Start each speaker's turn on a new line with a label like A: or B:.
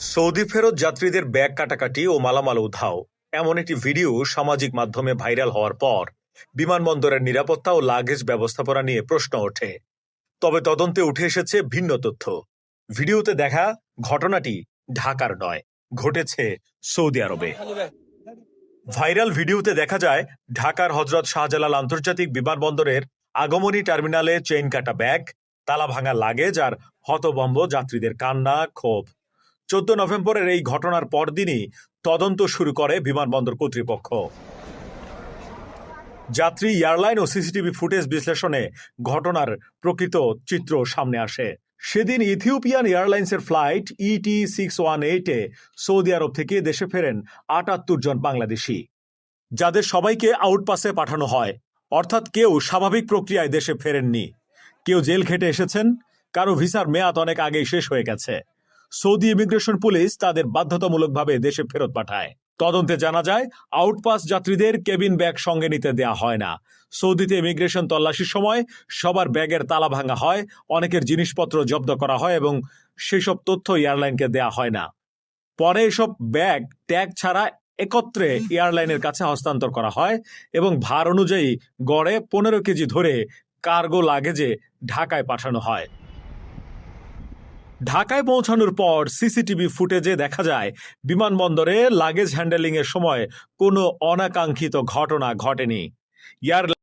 A: Saudi ফেরত যাত্রীদের bag কাটাকাটি ও মালামাল উধাও। এমন একটি ভিডিও সামাজিক মাধ্যমে ভাইরাল হওয়ার পর বিমানবন্দরের নিরাপত্তা ও লাগেজ ব্যবস্থাপনা নিয়ে প্রশ্ন ওঠে। তবে তদন্তে উঠে এসেছে ভিন্ন তথ্য। ভিডিওতে দেখা ঘটনাটি ঢাকার নয়, ঘটেছে সৌদি আরবে। ভাইরাল ভিডিওতে দেখা যায়, ঢাকার হজরত শাহজালাল আন্তর্জাতিক বিমানবন্দরের আগমনী টার্মিনালে চেইন কাটা ব্যাগ তালা ভাঙা লাগেজ আর হতবম্ব যাত্রীদের কান্না, ক্ষোভ। চোদ্দ নভেম্বরের এই ঘটনার পরদিনই তদন্ত শুরু করে বিমানবন্দর কর্তৃপক্ষ। যাত্রী, এয়ারলাইন ও সিসিটিভি ফুটেজ বিশ্লেষণে ঘটনার প্রকৃত চিত্র সামনে আসে। সেদিন ইথিওপিয়ান এয়ারলাইন্সের ফ্লাইট ইটি সিক্স ওয়ান এইটে সৌদি আরব থেকে দেশে ফেরেন আটাত্তর জন বাংলাদেশি, যাদের সবাইকে আউটপাসে পাঠানো হয়। অর্থাৎ কেউ স্বাভাবিক প্রক্রিয়ায় দেশে ফেরেননি। কেউ জেল খেটে এসেছেন, কারও ভিসার মেয়াদ অনেক আগেই শেষ হয়ে গেছে। সৌদি ইমিগ্রেশন পুলিশ তাদের বাধ্যতামূলকভাবে দেশে ফেরত পাঠায়। তদন্তে জানা যায়, আউটপাস যাত্রীদের কেবিন ব্যাগ সঙ্গে নিতে দেয়া হয় না। সৌদিতে ইমিগ্রেশন তল্লাশির সময় সবার ব্যাগের তালা ভাঙা হয়, অনেকের জিনিসপত্র জব্দ করা হয় এবং সেসব তথ্য এয়ারলাইনকে দেয়া হয় না। পরে এসব ব্যাগ ট্যাগ ছাড়া একত্রে এয়ারলাইনের কাছে হস্তান্তর করা হয় এবং ভার অনুযায়ী গড়ে পনেরো কেজি ধরে কার্গো লাগেজে ঢাকায় পাঠানো হয়। ঢাকায় পৌঁছানোর পর সিসিটিভি ফুটেজে দেখা যায়, বিমানবন্দরে লাগেজ হ্যান্ডেলিংয়ের সময় কোনো অনাকাঙ্ক্ষিত ঘটনা ঘটেনি। এয়ার